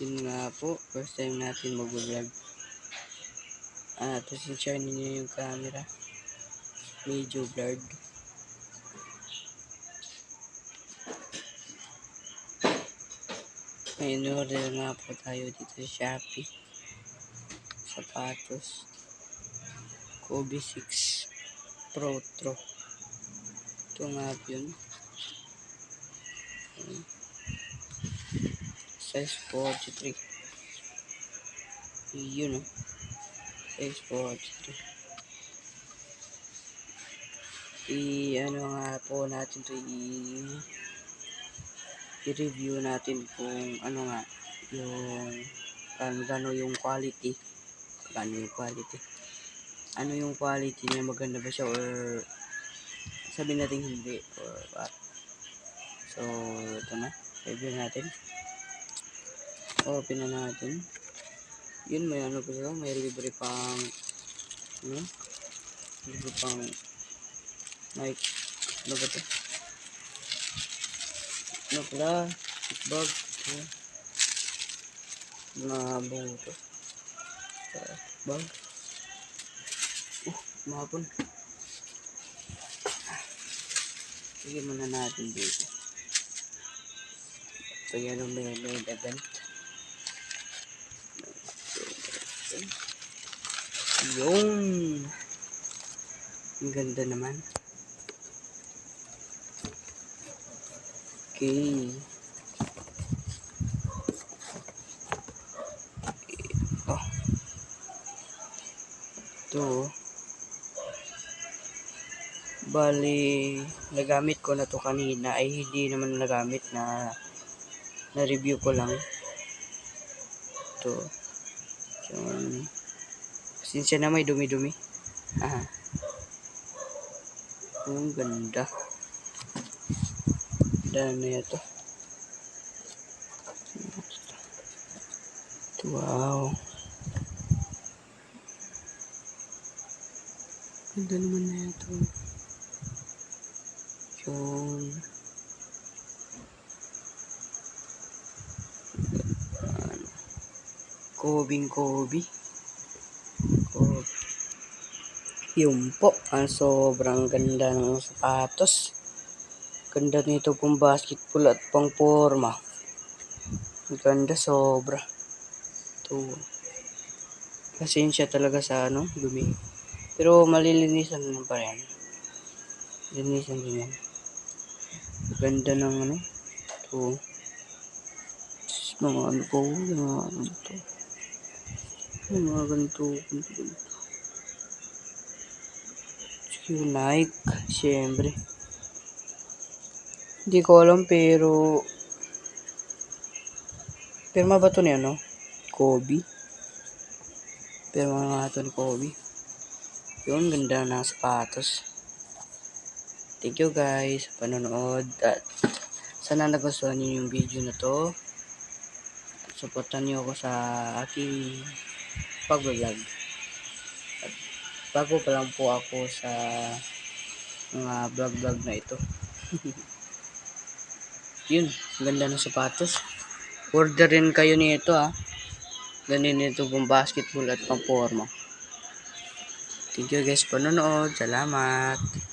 Yun nga po, first time natin mag-vlog. Ah, pasensya ninyo yung camera. Medyo blurred. May in-order nga po tayo dito sa Shopee. Sapatos. Kobe 6 Pro Tro. Ito nga yun. Ayan. Size 43. Yun o. Size 43. I ano nga po natin to i-review natin kung ano nga yung gano yung quality paano yung quality ano yung quality niya maganda ba siya or sabihin natin hindi or what so ito na review natin open na natin. Yun may ano pa siya may libre pang ano? Libre pang mic. Ano ba to? Ano pala? Bag. Mga buto bag. Uh mahapon. Sige muna natin dito. Ito yan ang may may event yung ang ganda naman. Okay. Oh. Ito. Bali nagamit ko na to kanina ay hindi naman nagamit na na review ko lang. Ito so Pasensya na may dumi-dumi. Ah. Ang ganda. Ganda na ito. Wow. Ganda naman na ito. Yung Kobing Kobe. Oh. Yun po, ang sobrang ganda ng sapatos. Ganda nito pong basketball at pang forma. Ganda sobra. Ito. Pasensya talaga sa ano, dumi. Pero malilinisan naman pa yan. Linisan din yan. Ganda ng ano. Ito. Mga ano po, mga ano to. Yung mga ganito, ganito, ganito. Yung Nike, syempre. Hindi ko alam pero Pirma ba ito ni ano? Kobe? Pirma nga ito ni Kobe. Yun, ganda ng sapatos. Thank you guys sa panonood at sana nagustuhan niyo yung video na to. Supportan niyo ako sa aking pag-vlog. At bago pa lang po ako sa mga vlog-vlog na ito. Yun, ganda ng sapatos. Order rin kayo nito ah. Ganin nito pong basketball at pang forma. Thank you guys panonood. Salamat.